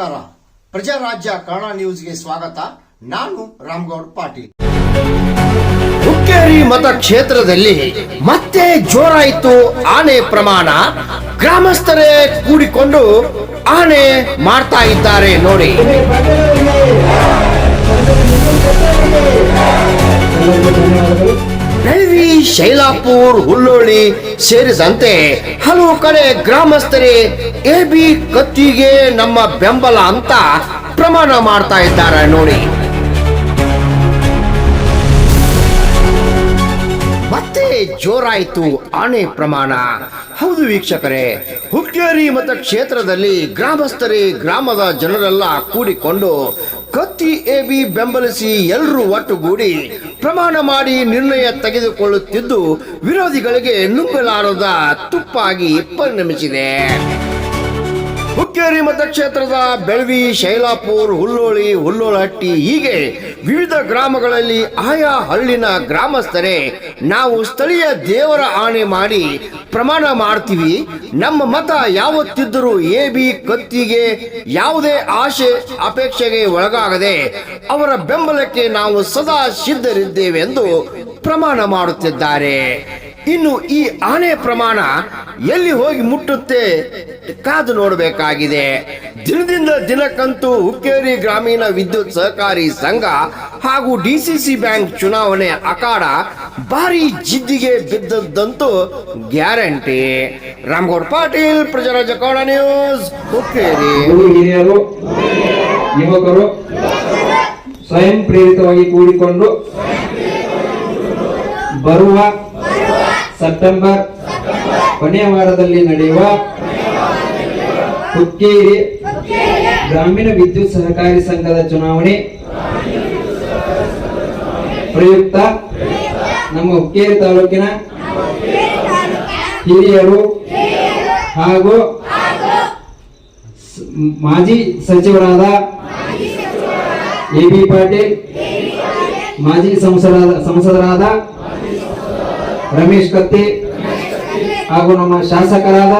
ನಮಸ್ಕಾರ. ಪ್ರಜಾರಾಜ್ಯ ಕನ್ನಡ ನ್ಯೂಸ್ಗೆ ಸ್ವಾಗತ. ನಾನು ರಾಮಗೌಡ್ ಪಾಟೀಲ್. ಹುಕ್ಕೇರಿ ಮತಕ್ಷೇತ್ರದಲ್ಲಿ ಮತ್ತೆ ಜೋರಾಯಿತು ಆನೆ ಪ್ರಮಾಣ. ಗ್ರಾಮಸ್ಥರೇ ಕೂಡಿಕೊಂಡು ಆನೆ ಮಾಡ್ತಾ ಇದ್ದಾರೆ ನೋಡಿ. ಬೆಳವಿ ಶೈಲಾಪುರ್ ಹುಲ್ಲೋಳಿ ಸೇರಿದಂತೆ ಹಲವು ಕಡೆ ಗ್ರಾಮಸ್ಥರೇ ಎ ಬಿ ಕತ್ತಿಗೆ ನಮ್ಮ ಬೆಂಬಲ ಅಂತ ಪ್ರಮಾಣ ಮಾಡ್ತಾ ಇದ್ದಾರೆ ನೋಡಿ. ಮತ್ತೆ ಜೋರಾಯಿತು ಆನೆ ಪ್ರಮಾಣ. ಹೌದು ವೀಕ್ಷಕರೇ, ಹುಕ್ಕೇರಿ ಮತ ಕ್ಷೇತ್ರದಲ್ಲಿ ಗ್ರಾಮಸ್ಥರೇ, ಗ್ರಾಮದ ಜನರೆಲ್ಲ ಕೂಡಿಕೊಂಡು ಕತ್ತಿ ಎಬಿ ಬೆಂಬಲಿಸಿ ಎಲ್ಲರೂ ಒಟ್ಟುಗೂಡಿ ಪ್ರಮಾಣ ಮಾಡಿ ನಿರ್ಣಯ ತೆಗೆದುಕೊಳ್ಳುತ್ತಿದ್ದು ವಿರೋಧಿಗಳಿಗೆ ನುಂಗಲಾರದ ತುಪ್ಪಾಗಿ ಪರಿಣಮಿಸಿದೆ. ಹುಕ್ಕೇರಿ ಮತಕ್ಷೇತ್ರದ ಬೆಳವಿ, ಶೈಲಾಪುರ್, ಹುಲ್ಲೋಳಿ, ಹುಲ್ಲೋಳಹಟ್ಟಿ ಹೀಗೆ ವಿವಿಧ ಗ್ರಾಮಗಳಲ್ಲಿ ಆಯಾ ಹಳ್ಳಿನ ಗ್ರಾಮಸ್ಥರೇ ನಾವು ಸ್ಥಳೀಯ ದೇವರ ಆಣೆ ಮಾಡಿ ಪ್ರಮಾಣ ಮಾಡ್ತೀವಿ. ನಮ್ಮ ಮತ ಯಾವತ್ತಿದ್ದರೂ ಎ, ಬಿ ಕತ್ತಿಗೆ ಯಾವುದೇ ಆಶೆ, ಅಪೇಕ್ಷೆಗೆ ಒಳಗಾಗದೆ ಅವರ ಬೆಂಬಲಕ್ಕೆ ನಾವು ಸದಾ ಸಿದ್ಧರಿದ್ದೇವೆ ಎಂದು ಪ್ರಮಾಣ ಮಾಡುತ್ತಿದ್ದಾರೆ. ಇನ್ನು ಈ ಆನೆ ಪ್ರಮಾಣ ಎಲ್ಲಿ ಹೋಗಿ ಮುಟ್ಟುತ್ತೆ ಕಾದು ನೋಡಬೇಕಾಗಿದೆ. ದಿನದಿಂದ ದಿನಕ್ಕಂತೂ ಹುಕ್ಕೇರಿ ಗ್ರಾಮೀಣ ವಿದ್ಯುತ್ ಸಹಕಾರಿ ಸಂಘ ಹಾಗೂ ಡಿಸಿಸಿ ಬ್ಯಾಂಕ್ ಚುನಾವಣೆ ಅಖಾಡ ಭಾರಿ ಜಿದ್ದಿಗೆ ಬಿದ್ದದ್ದಂತೂ ಗ್ಯಾರಂಟಿ. ರಾಮಗೌಡ ಪಾಟೀಲ್, ಪ್ರಜಾರಾಜ ಕೌಡ ನ್ಯೂಸ್, ಹುಕ್ಕೇರಿ. ಯುವಕರು ಸ್ವಯಂ ಪ್ರೇರಿತವಾಗಿ ಕೂಡಿಕೊಂಡು ಬರುವ ಸೆಪ್ಟೆಂಬರ್ ಕೊನೆಯ ವಾರದಲ್ಲಿ ನಡೆಯುವ ಹುಕ್ಕೇರಿ ಗ್ರಾಮೀಣ ವಿದ್ಯುತ್ ಸಹಕಾರಿ ಸಂಘದ ಚುನಾವಣೆ. ಪ್ರಯುಕ್ತ ನಮ್ಮ ಹುಕ್ಕೇರಿ ತಾಲೂಕಿನ ಹಿರಿಯರು ಹಾಗೂ ಮಾಜಿ ಸಚಿವರಾದ ಎ ಬಿ ಪಾಟೀಲ್, ಮಾಜಿ ಸಂಸದ ಸಂಸದರಾದ ರಮೇಶ್ ಕತ್ತಿ ಹಾಗೂ ನಮ್ಮ ಶಾಸಕರಾದ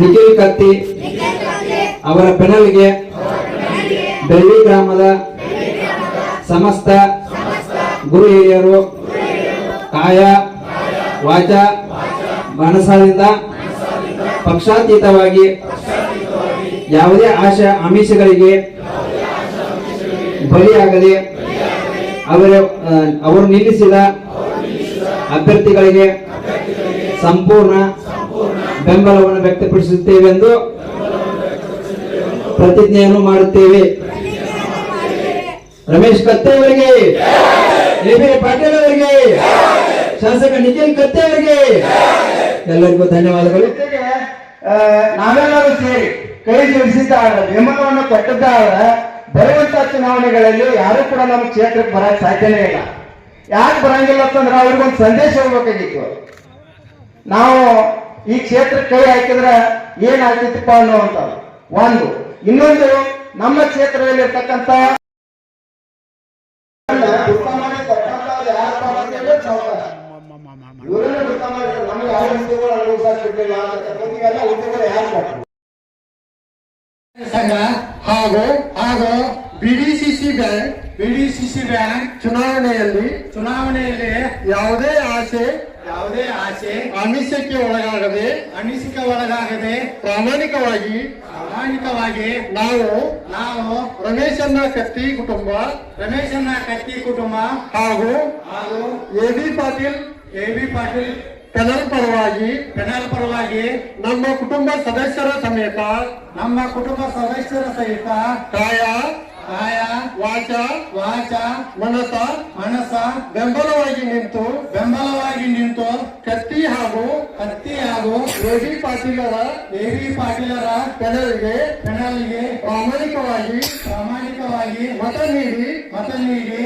ನಿಖಿಲ್ ಕತ್ತಿ ಅವರ ಪೆನಲ್ಗೆ ಬೆಳ್ಳಿ ಗ್ರಾಮದ ಸಮಸ್ತ ಗುರು ಹಿರಿಯರು ಕಾಯ, ವಾಚ, ಮನಸಾದಿಂದ ಪಕ್ಷಾತೀತವಾಗಿ ಯಾವುದೇ ಆಶ ಆಮಿಷಗಳಿಗೆ ಬಲಿಯಾಗದೆ ಅವರ ಅವರು ನಿಲ್ಲಿಸಿದ ಅಭ್ಯರ್ಥಿಗಳಿಗೆ ಸಂಪೂರ್ಣ ಬೆಂಬಲವನ್ನು ವ್ಯಕ್ತಪಡಿಸುತ್ತೇವೆಂದು ಪ್ರತಿಜ್ಞೆಯನ್ನು ಮಾಡುತ್ತೇವೆ. ರಮೇಶ್ ಕತ್ತೆ ಅವರಿಗೆ ಎ ಬಿ ಪಾಟೀಲ್ ಅವರಿಗೆ, ಶಾಸಕ ನಿಖಿಲ್ ಕತ್ತೆ ಅವರಿಗೆ ಎಲ್ಲರಿಗೂ ಧನ್ಯವಾದಗಳು. ನಾವೆಲ್ಲರೂ ಸೇರಿ ಕೈ ಜೋಡಿಸಿದ್ದಾದ್ರೆ ಬೆಂಬಲವನ್ನು ಕೊಟ್ಟಿದ್ದಾದ್ರೆ ಬರುವಂತ ಚುನಾವಣೆಗಳಲ್ಲಿ ಯಾರು ಕೂಡ ನಮ್ಮ ಕ್ಷೇತ್ರಕ್ಕೆ ಬರಕ್ ಸಾಧ್ಯನೇ ಇಲ್ಲ. ಯಾಕೆ ಬರಂಗಿಲ್ಲ ಅಂತಂದ್ರೆ ಅವ್ರಿಗೊಂದು ಸಂದೇಶ ಹೋಗ್ಬೇಕಾಗಿತ್ತು ನಾವು ಈ ಕ್ಷೇತ್ರಕ್ಕೆ ಕೈ ಹಾಕಿದ್ರೆ ಏನ್ ಆಗ್ತಿತ್ತಪ್ಪ ಅಂತ ಒಂದು. ಇನ್ನೊಂದು, ನಮ್ಮ ಕ್ಷೇತ್ರದಲ್ಲಿ ಕೊಟ್ಟರು ಸಂಘ ಹಾಗೂ ಹಾಗೂ ಬಿಡಿಸಿಸಿ ಬ್ಯಾಂಕ್ ಬಿಡಿಸಿಸಿ ಬ್ಯಾಂಕ್ ಚುನಾವಣೆಯಲ್ಲಿ ಚುನಾವಣೆಯಲ್ಲಿ ಯಾವುದೇ ಆಸೆ ಯಾವುದೇ ಆಸೆ ಅನಿಸಿಕೆ ಒಳಗಾಗದೆ ಅನಿಸಿಕೆ ಒಳಗಾಗದೆ ಪ್ರಾಮಾಣಿಕವಾಗಿ ಪ್ರಾಮಾಣಿಕವಾಗಿ ನಾವು ನಾವು ರಮೇಶನ್ನ ಕತ್ತಿ ಕುಟುಂಬ ರಮೇಶನ ಕತ್ತಿ ಕುಟುಂಬ ಹಾಗೂ ಹಾಗೂ A B Patil A B Patil panel ಪರವಾಗಿ ಪೆನಲ್ ಪರವಾಗಿ ನಮ್ಮ ಕುಟುಂಬ ಸದಸ್ಯರ ಸಮೇತ ನಮ್ಮ ಕುಟುಂಬ ಸದಸ್ಯರ ಸಹಿತ ಕಾಯ ಕಾಯ ವಾಚ ವಾಚ ಮನಸ ಮನಸ ಬೆಂಬಲವಾಗಿ ನಿಂತು ಬೆಂಬಲವಾಗಿ ನಿಂತು ಕತ್ತಿ ಹಾಗೂ ಕತ್ತಿ ಹಾಗೂ ಬಿ ಪಾಟೀಲರ ಬಿ ಪಾಟೀಲರ ಪೆನಲ್ಗೆ ಪೆನಲ್ಗೆ ಪ್ರಾಮಾಣಿಕವಾಗಿ ಪ್ರಾಮಾಣಿಕವಾಗಿ ಮತ ನೀಡಿ ಮತ ನೀಡಿ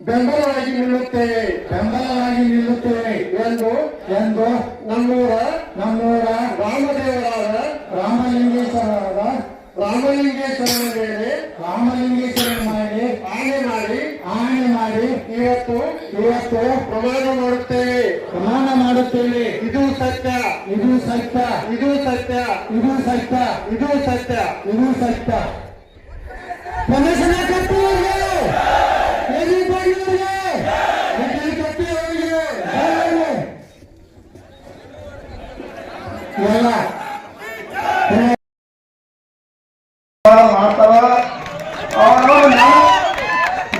ಬೆಂಬಲವಾಗಿ ನಿಲ್ಲುತ್ತೇವೆ. ಬೆಂಬಲವಾಗಿ ನಿಲ್ಲುತ್ತೇವೆ. ಎಂದು ಎಂದು ನಮ್ಮೂರ ನಮ್ಮೂರ ರಾಮದೇವರಾದ ರಾಮಲಿಂಗೇಶ್ವರರಾದ ರಾಮಲಿಂಗೇಶ್ವರನ ಮೇಲೆ ರಾಮಲಿಂಗೇಶ್ವರನ ಮಾಡಿ ಆಣೆ ಮಾಡಿ ಆಣೆ ಮಾಡಿ ಇವತ್ತು ಇವತ್ತು ಪ್ರಮಾಣ ಮಾಡುತ್ತೇವೆ. ಪ್ರಮಾಣ ಮಾಡುತ್ತೇವೆ. ಇದು ಸತ್ಯ. ಇದು ಸತ್ಯ. ಇದು ಸತ್ಯ. ಇದು ಸತ್ಯ. ಇದು ಸತ್ಯ. ಇದು ಸತ್ಯ. ಪ್ರದರ್ಶನ ಕಟ್ಟುವವರಿಗೆ ಎಲ್ಲಿ ಬಂದವರಿಗೆ ಎಲ್ಲಿ ಕಟ್ಟುವವರಿಗೆ ಎಲ್ಲ ಮಾಡ್ತಾರ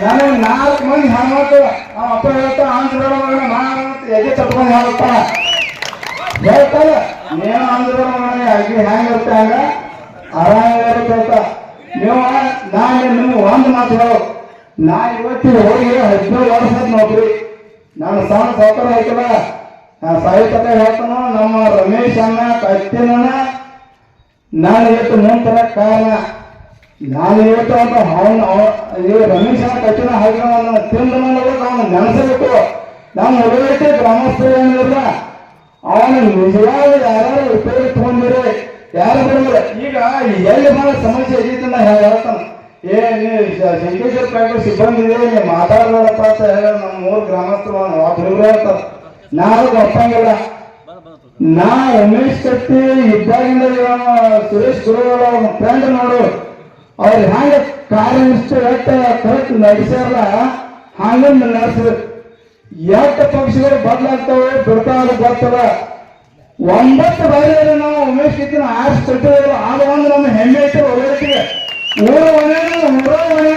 ನನಗೆ ನಾಲ್ಕು ಮಂದಿ ಹೆಣ್ಮಕ್ಳು ನಮ್ಮ ಅಪ್ಪ ಹೇಳ್ತಾ ಆಂಧ್ರ ಎದೆ ತಟ್ಕೊಂಡು ಹೇಳ್ತಾ ಹೇಳ್ತಾರ ನೀನು ಆಂಧ್ರ ಮಗನೇ ಅಗ್ಗಿ ಹೆಂಗ್ ಇರುತ್ತೆ ಹಂಗ ಆರಾಮಿರುತ್ತೆ ನೀವು ನಾನು ನಿಮ್ಗೆ ಒಂದು ಮಾತು ಹೇಳು ನಾ ಇವತ್ತು ಹೋಗಿ ಹದಿನೇಳು ವರ್ಷ ನೋಡ್ರಿ. ನಾನು ಸಣ್ಣ ಸೌಕರ್ಯ ನಾನು ಸಾಹಿತ್ಯ ಹೇಳ್ತಾನ, ನಮ್ಮ ರಮೇಶ್ ಅಣ್ಣ, ಕತ್ತಿನ ನಾನು ಇವತ್ತು ನಂತರ ಕಾರಣ. ನಾನು ಇವತ್ತು ಅಂತ ಅವನ ರಮೇಶ್ ಅಣ್ಣ ಕಟ್ಟಿನ ತಿಂದು ತಿಂದ ಅವನು ನೆನೆಸಬೇಕು. ನಮ್ಮ ಹುಡುಗಕ್ಕೆ ಗ್ರಾಮಸ್ಥರು ಏನಿಲ್ಲ. ಅವನು ನಿಜವಾದ ಯಾರು ಉಪಯೋಗ ತಗೊಂಡಿರಿ ಯಾರು ಈಗ ಎಲ್ಲಿ ಬಹಳ ಸಮಸ್ಯೆ ನಾ ಹೇಳ್ತಾನೆ. ಏ ನೀವು ಶಂಕೇಶ್ವರ ಫ್ಯಾಕ್ಟ್ರಿ ಸಿಬ್ಬಂದಿ ಇದೆ ನೀವು ಮಾತಾಡಬೇಡಪ್ಪ ಅಂತ ಹೇಳಿ ನಮ್ಮ ಮೂರು ಗ್ರಾಮಸ್ಥರು ಒಬ್ರು ಹೇಳ್ತಾರೆ. ನಾನು ಒಪ್ಪಂಗಿಲ್ಲ. ನಾ ಉಮೇಶ್ ಕತ್ತಿ ಇದ್ದಾಗಿಂದ ಸುರೇಶ್ ಗುರುಗಳ ಫ್ರೆಂಡ್ ನೋಡು. ಅವ್ರು ಹ್ಯಾಂಗ ಕಾರ್ಯನಿಷ್ಠೆ ಎಟ್ಟ ಕರೆಕ್ಟ್ ನಡೆಸ್ಯಾರ, ಹಂಗ ನಡೆಸಿದ್ರು ಎಟ್ಟ ಪಕ್ಷಗಳು ಬದಲಾಗ್ತಾವೆ, ಬಿಡ್ತಾವೆ ಬರ್ತದ ಒಂಬತ್ತು ಬಾರಿ ನಾವು ಉಮೇಶ್ ಕಿತ್ತಿನ ಆರ್ಸ್ ಕಟ್ಟಿದ್ರು ಆಗ ಒಂದು ನಮ್ಮ ಹೆಮ್ಮೆ ಐತೆ ಒಳ್ಳೆಯ ಊರ ಮನೆ ಊರ ಮನೆ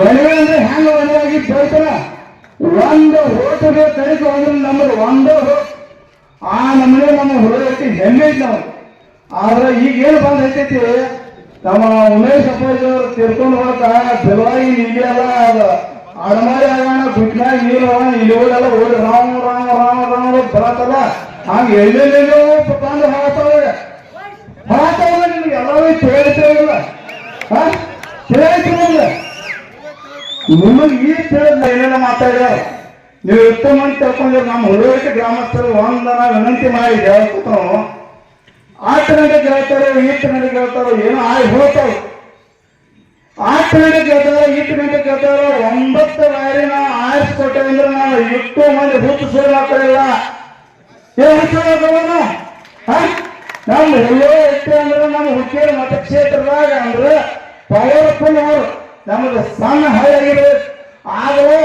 ಒಣವೆ ಅಂದ್ರೆ ಹೆಂಗ ಒಂದು ಹೋಟೆಲ್ ಕಡೆಗೆ ಅಂದ್ರೆ ನಮ್ಮದು ಒಂದು ಹೋಟ್ ಆ ನಮ್ಮನೆ ನಮ್ಮ ಹುಡುಗಕ್ಕೆ ಹೆಮ್ಮೆ ಐತಿ ನಾವು ಆದ್ರೆ ಈಗ ಏನು ಬಂದ್ ಐತೈತಿ ನಮ್ಮ ಉಮೇಶ್ ಅಪ್ಪಾಜಿ ಅವರು ತಿರ್ಕೊಂಡು ಹೋಗಕ ಬೆಳವಾಗಿ ನಿಗಿಯಲ್ಲ ಅದು ಅಡಮಾರಿ ಆಗೋಣ ಗುಟ್ನಾಗ ನೀರು ಇಲ್ಲಿಗಳೆಲ್ಲ ಓಡಿ ರಾಮ ರಾಮ ರಾಮ ರಾಮ ಬರತ್ತಲ್ಲ. ಹಂಗೆ ಎಲ್ಲೆಲ್ಲೆಲ್ಲೋ ಬಂದು ಹಾಕ್ತಾವೆ ಹಾಕ್ತಾವ ತಿಳಿತೇವಿಲ್ಲ ಹಾ? ತಿಳಿತಿಲ್ಲ ನಿಮಗೆ ಈ ತಿಳಿದ ಏನೇನ ಮಾತಾಡ್ಯಾರ ನೀವು ಎಷ್ಟು ಮಂದಿ ತಿಳ್ಕೊಂಡಿರಿ ನಮ್ಮ ಹುಡುಗರಿಗೆ ಗ್ರಾಮಸ್ಥರು ಒಂದನ ವಿನಂತಿ ಮಾಡಿ ಹೇಳ್ಕೊತಾವ ಆ ಗಂಟೆಗೆ ಹೇಳ್ತಾರೋ ಈ ಗಂಟೆಗೆ ಹೇಳ್ತಾರೋ ಏನೋ ಆಗಿ ಹೋಗ್ತಾವ ಆ ಗಂಟೆಗೆ ಹೇಳ್ತಾರೋ ಈ ಗಂಟೆಗೆ ಹೇಳ್ತಾರೋ ಒಂಬತ್ತು ಬಾರಿ ನಾವು ಆರಿಸ್ಕೊಟ್ಟೆ ಅಂದ್ರೆ ನಾವು ಇಟ್ಟು ಮಂದಿ ಹುಟ್ಟು ಸುಳ್ಳು ಹಾಕೋದಿಲ್ಲ ಏನ್ ಹುಟ್ಟು ನಮ್ಮ ಎಲ್ಲೋ ಇಟ್ಟು ಅಂದ್ರೆ ನಮ್ಮ ಹುಕ್ಕೇರಿ ಮತಕ್ಷೇತ್ರದಾಗ ಅಂದ್ರೆ ಪವರ್ಫುಲ್ ಅವರು ನಮ್ದು ಸಣ್ಣ ಹಳ್ಳಿಯಾಗಿದೆ ಆದ್ರೆ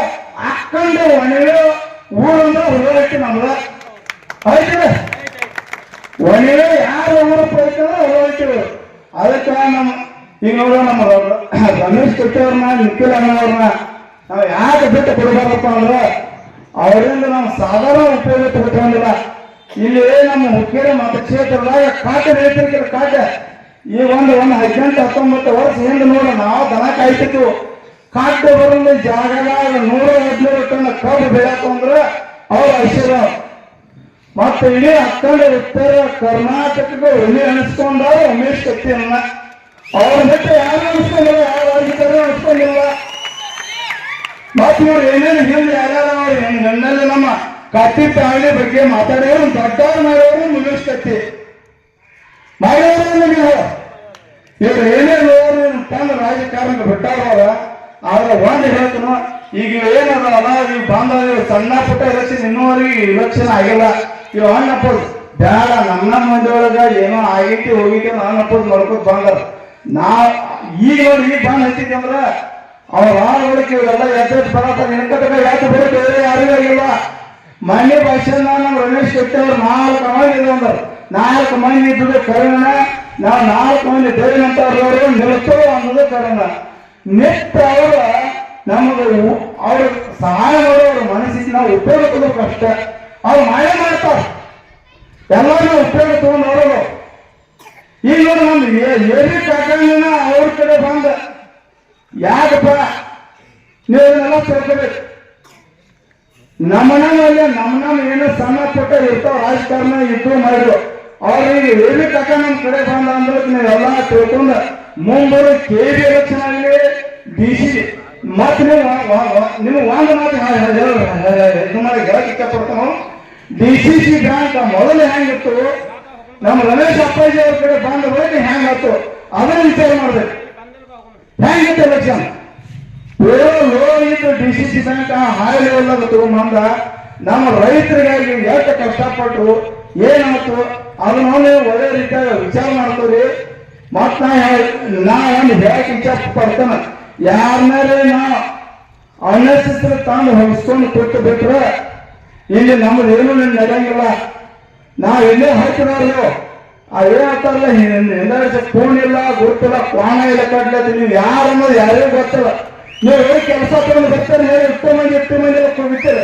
ಅಕ್ಕಂಡ ಒಣವೆ ಊರಂದ್ರೆ ಹುಡುಗಕ್ಕೆ ನಮ್ದು ಆಯ್ತದೆ ಒಣವೆ ಯಾರು ಊರು ಪಡಿತಾರೆ ಹುಡುಗಕ್ಕೆ ಅದಕ್ಕೆ ನಮ್ಮ ಈಗ ನೋಡ ನಮ್ಮ ರಮೇಶ್ ಕಟ್ಟಿಯವ್ರನ್ನ ನಿಖಿಲ್ ಅಣ್ಣವ್ರನ್ನ ನಾವು ಯಾಕೆ ಬಿಟ್ಟು ಕೊಡಬಾರಪ್ಪ ಅಂದ್ರೆ ಅವರಿಂದ ನಾವು ಸಾಧಾರಣ ಉಪಯೋಗ ತಗೊಂಡಿಲ್ಲ ಇಲ್ಲಿ ನಮ್ಮ ಹುಕ್ಕೇರಿ ಮತಕ್ಷೇತ್ರದಾಗ ಕಾಟ ರೈತರಿಗೆ ಕಾಟ. ಈ ಒಂದು ಒಂದು ಹದಿನೆಂಟು, ಹತ್ತೊಂಬತ್ತು ವರ್ಷ ಹಿಂದೆ ನೋಡ, ನಾವು ದನ ಕಾಯ್ತಿತ್ತು ಕಾಟ ಬರಲು ಜಾಗದಾಗ ನೂರ ಹದಿನೂರು ಟನ್ ಕಬ್ಬು ಬೆಳೆಯಕ್ಕೆ ಅಂದ್ರೆ, ಅವ್ರ ಐಶ್ವರ್ಯ. ಮತ್ತೆ ಇಡೀ ಅಕ್ಕಂಡ ಉತ್ತರ ಕರ್ನಾಟಕದ ಹುಲಿ ಅನಿಸ್ಕೊಂಡಾರ ಉಮೇಶ್ ಕತ್ತಿಯನ್ನ ಅವ್ರ ಬಿಟ್ಟು ಯಾರು ಅನಿಸ್ಕೊಂಡಿಲ್ಲ, ಯಾರು ಆಗಿದ್ದಾರೆ ಅನಿಸ್ಕೊಂಡಿಲ್ಲ. ಮತ್ತೆ ಇವ್ರು ಏನೇನು ಹಿಂದೆ ಯಾರ್ಯಾರ ಅವ್ರು ನಮ್ಮ ಕತ್ತಿ ತಾಳಿ ಬಗ್ಗೆ ಮಾತಾಡೋರು ದೊಡ್ಡವ್ರು ಮಾಡೋರು ಮುಗಿಸ್ ಕತ್ತಿ. ಮಾಡೋರು ಇವ್ರು ನೋಡ್ರಿ ತಂದು ರಾಜಕಾರಣ ಬಿಟ್ಟಾರ ಆದ್ರೆ ಒಂದು ಹೇಳ್ತನು ಈಗ ಏನದ ಅಲ್ಲ ನೀವು ಬಂದ ಸಣ್ಣ ಪುಟ್ಟ ಎಲೆಕ್ಷನ್ ಇನ್ನೂವರೆಗೆ ಇಲೆಕ್ಷನ್ ಆಗಿಲ್ಲ. ಇವ್ ಅಣ್ಣಪ್ಪ ಬೇಡ ನಮ್ಮ ನಮ್ಮ ಮಂದಿ ಒಳಗ ಏನೋ ಆಗೈತಿ, ಹೋಗೈತಿ ಅಣ್ಣಪ್ಪದ್ ನೋಡ್ಕೊತ ಬಂದಾರ. ನಾ ಈಗ ಈಗ ಬಂದ್ ಹಚ್ಚಿದ್ದೆ ಅವ್ರ ಆಳುಗಳಿಗೆ ಇವೆಲ್ಲ ಎದ್ದು ಬರತ್ತ ನಿನ್ಕಟ್ಟ ಯಾಕೆ ಬೇರೆ ಬೇರೆ ಯಾರಿಗೂ ಆಗಿಲ್ಲ. ಮನೆ ಭಾಷೆ ನಮ್ಮ ರಮೇಶ್ ಕಟ್ಟಿಯವರು ನಾಲ್ಕು ಮಂದಿ ಇದ್ದಾರೆ ನಾಲ್ಕು ಮಂದಿ ಇದ್ದದ ಕರೋಣ ನಾವು ನಾಲ್ಕು ಮಂದಿ ದೇವಿನ ನಿಲ್ತೋ ಅನ್ನೋದು ಕರೋಣ ನಿತ್ತ ಅವರ ನಮಗೆ ಅವ್ರ ಸಹಾಯ ಮಾಡೋರು ಮನಸ್ಸಿಗೆ ನಾವು ಉಪಯೋಗ ತಗೋಬೇಕು ಕಷ್ಟ ಅವ್ರು ಮಾಯ ಮಾಡ್ತಾರೆ. ಎಲ್ಲರೂ ಉಪಯೋಗ ತಗೊಂಡು ನೋಡೋದು. ಈಗ ನಮ್ದು ಎಲ್ಲಿ ಕಾಕಂಗಿನ ಅವ್ರ ಕಡೆ ಬಂದ. ಯಾಕಪ್ಪ? ನೀವು ಇದನ್ನೆಲ್ಲ ತಿಳ್ಕೊಬೇಕು. ನಮ್ಮ ನಮ್ಮಲ್ಲಿ ನಮ್ಮ ನಮ್ಮ ಏನು ಸಣ್ಣ ಪುಟ್ಟ ಇರ್ತಾವ ರಾಜಕಾರಣ ಇದ್ದು ಮಾಡಿದ್ರು. ಅವ್ರಿಗೆ ಹೇಳಿ ತಕ್ಕ ನಮ್ಮ ಕಡೆ ಬಂದ ಅಂದ್ರೆ ನೀವೆಲ್ಲ ತಿಳ್ಕೊಂಡ ಮುಂಬರು ಕೆ ಬಿ ಎಲೆಕ್ಷನ್ ಆಗಲಿ ಡಿ ಸಿ ನಿಮ್ಗೆ ಒಂದು ಮಾತು ಇದು ಮಾಡಿ ಹೇಳಕ್ಕೆ ಇಷ್ಟಪಡ್ತಾನು ಡಿ ಸಿ ಸಿ ಬ್ಯಾಂಕ್ ಮೊದಲು ಹೆಂಗಿತ್ತು? ನಮ್ಮ ರಮೇಶ್ ಅಪ್ಪಾಜಿ ಅವ್ರ ಕಡೆ ಬಂದ ಬಳಿಕ ಹೆಂಗಾಯ್ತು ಅದನ್ನ ವಿಚಾರ ಮಾಡ್ಬೇಕು. ಹೆಂಗಿತ್ತು ಎಲೆಕ್ಷನ್ ಲೋ ಹಾಯ್ ಲೆವೆಲ್ ತಗೊಂಬಂದ ನಮ್ಮ ರೈತರಿಗಾಗಿ ಎಷ್ಟು ಕಷ್ಟಪಟ್ಟರು ಏನಾಯ್ತು ಅದನ್ನ ಒಳ್ಳೆ ರೀತಿಯಾಗಿ ವಿಚಾರ ಮಾಡ್ತೀವಿ ಮತ್ ನಾ ನಾ ಏನು ಹೇಳಕ್ ಇಚ್ಛೆ ಪಡ್ತೇನೆ. ಯಾರ ಮೇಲೆ ನಾ ಅನಸಿಸ್ತ್ರ ತಾನು ಹೊಲಿಸ್ಕೊಂಡು ಕೊಟ್ಟು ಬಿಟ್ರೆ, ಇಲ್ಲಿ ನಮ್ದು ಏನು ನಡೆಯಂಗಿಲ್ಲ ನಾ ಎಲ್ಲೇ ಹಾಕಿದವ್ರು ಆ ಏನಾಗ್ತಾರಲ್ಲ ಎಲ್ಲ ಫೋನ್ ಇಲ್ಲ ಗೊತ್ತಿಲ್ಲ ಕ್ವಾಣ ಇಲ್ಲ ಕಟ್ಲತ್ತಿ. ನೀವು ಯಾರು ಅನ್ನೋದು ಯಾರಿಗೂ ಗೊತ್ತಿಲ್ಲ. ನೀವು ಹೇಳಿ ಕೆಲಸ ತಗೊಂಡು ಬರ್ತಾನೆ ಹೇಳಿ ಎಷ್ಟು ಮಂದಿ ಎಷ್ಟು ಮಂದಿ ಬಿಡ್ತಾರೆ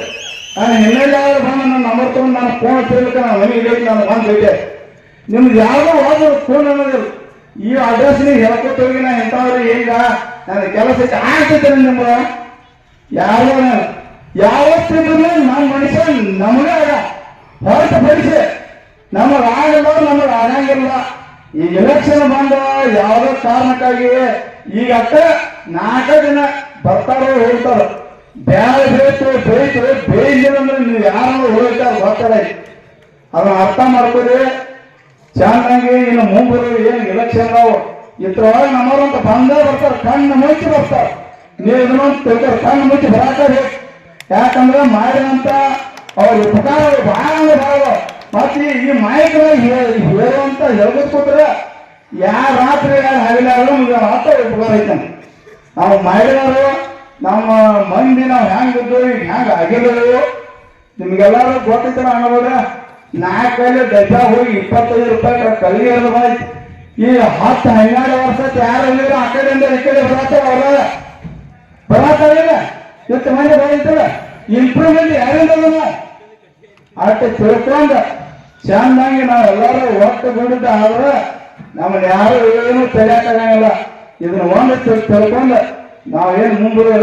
ನಾನು ಹಿನ್ನೆಲೆ ಬಂದು ನನ್ನ ನಂಬರ್ ತಗೊಂಡು ನಾನು ಫೋನ್ ಹಚ್ಚಿರ್ಬೇಕು ನಾನು ಮನೆಗೆ ಹೇಳಿ ನಾನು ಬಂದು ಬೇಕೆ ನಿಮ್ದು ಯಾವುದೋ ಹೋದ್ರು ಫೋನ್ ಅನ್ನೋದಿಲ್ಲ. ಈ ಅಡ್ರೆಸ್ ನೀವು ಹೇಳ್ಕೊತ ಹೋಗಿ ನಾ ಎಂಥವ್ರು ಈಗ ನನ್ನ ಕೆಲಸ ಆಗ್ತೈತೆ ನಿಮ್ಗೆ ಯಾರೋ ಯಾವತ್ತಿದ್ರು ನಮ್ಮ ಮನುಷ್ಯ, ನಮಗೆ ಆಗ ಹೊರತುಪಡಿಸಿ ನಮಗೆ ಆಗಲ್ಲ, ನಮಗೆ ಆಗಂಗಿಲ್ಲ. ಈ ಎಲೆಕ್ಷನ್ ಬಂದ ಯಾವುದೋ ಕಾರಣಕ್ಕಾಗಿ ಈಗ ಅಟ್ಟ ನಾಲ್ಕ ದಿನ ಬರ್ತಾರೋ ಹೋಗ್ತಾರ ಬ್ಯಾಳ ಬೇಕು ಬೇಯ್ತು ಬೇಯಿಲ್ಲ ಅಂದ್ರೆ ನೀವು ಯಾರು ಹೋಗ್ತಾರ ಬರ್ತಾರ ಅದನ್ನ ಅರ್ಥ ಮಾಡ್ಕೊರಿ ಚೆನ್ನಾಗಿ ಇನ್ನು ಮುಂಬರು ಏನು ಎಲೆಕ್ಷನ್ ಅವು ಇದ್ರೊಳಗೆ ನಮ್ಮವ್ರಂತ ಬಂದೇ ಬರ್ತಾರೆ, ಕಣ್ಣು ಮುಚ್ಚಿ ಬರ್ತಾರೆ. ನೀವು ಇದನ್ನು ತಿಳ್ಕೊರಿ ಕಣ್ಣು ಮುಚ್ಚಿ ಬರಾಕರಿ ಯಾಕಂದ್ರೆ ಮಾಡಿದಂತ ಅವ್ರ ಉಪಕಾರ ಬಹಳ ಬಹಳ ಮತ್ತೆ ಈ ಮಾಹಿತಿ ಹೇಳುವಂತ ಹೇಳ್ಬೇಕು ಕೂತ್ರೆ ಯಾರ ರಾತ್ರಿ ಯಾರು ಹಗಲಾದ್ರು ನಿಮ್ಗೆ ಮಾತ್ರ ಉಪಕಾರ ಐತೆ ನಾವು ಮಾಡಿದವರು ನಮ್ಮ ಮಂದಿ ನಾವು ಹೆಂಗ ಆಗಿಲ್ಲವೋ ನಿಮ್ಗೆಲ್ಲರೂ ಅನ್ನೋದ್ರೆ ಅನ್ನೋದ್ರ ನಾಲ್ಕೈದು ಡಬ್ಬ ಹೋಗಿ ಇಪ್ಪತ್ತೈದು ರೂಪಾಯಿ ಕಲ್ಲಿಗೆ ಬಂದ್ ಈ ಹತ್ತು ಹನ್ನೆರಡು ವರ್ಷ ಯಾರು ಆ ಕಡೆಯಿಂದ ಈ ಕಡೆ ಬರತ್ತಾರ ಅವ್ರ ಬರತ್ತಾರಿಲ್ಲ ಎಷ್ಟು ಮಂದಿ ಬರೈತಲ್ಲ ಇಂಪ್ರೂವ್ಮೆಂಟ್ ಯಾರಿಂದ ಅಷ್ಟು ತಿಳ್ಕೊಂಡ ಚಂದಾಗಿ ನಾವೆಲ್ಲರೂ ಒಟ್ಟು ಆದ್ರೆ ನಮ್ಮನ್ನ ಯಾರು ಏನು ತೆರೆಯಕ್ಕಾಗಂಗಿಲ್ಲ ಇದನ್ನ ಒಂದು ತಿಳ್ಕೊಂಡು ನಾವೇನು ಮುಂಬರುವ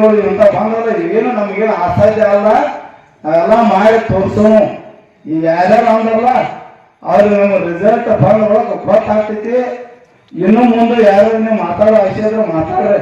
ನೋಡಿ ಇಂಥ ಬಂದಲ್ಲ ಏನು ನಮಗೇನು ಅಸಾಧ್ಯ ಅಲ್ಲ. ನಾವೆಲ್ಲ ಮಾಡಿ ತೋರಿಸೋಣ ಈಗ ಯಾರ್ಯಾರು ಅಂದ್ರಲ್ಲ, ಅವ್ರಿಗೆ ನಮ್ಮ ರಿಸಲ್ಟ್ ಬಂದ ಒಳಗೆ ಗೊತ್ತಾಗ್ತೈತಿ. ಇನ್ನು ಮುಂದೆ ಯಾರು ನೀವು ಮಾತಾಡೋ ಆಸೆ ಇದ್ರೆ ಮಾತಾಡ್ರಿ.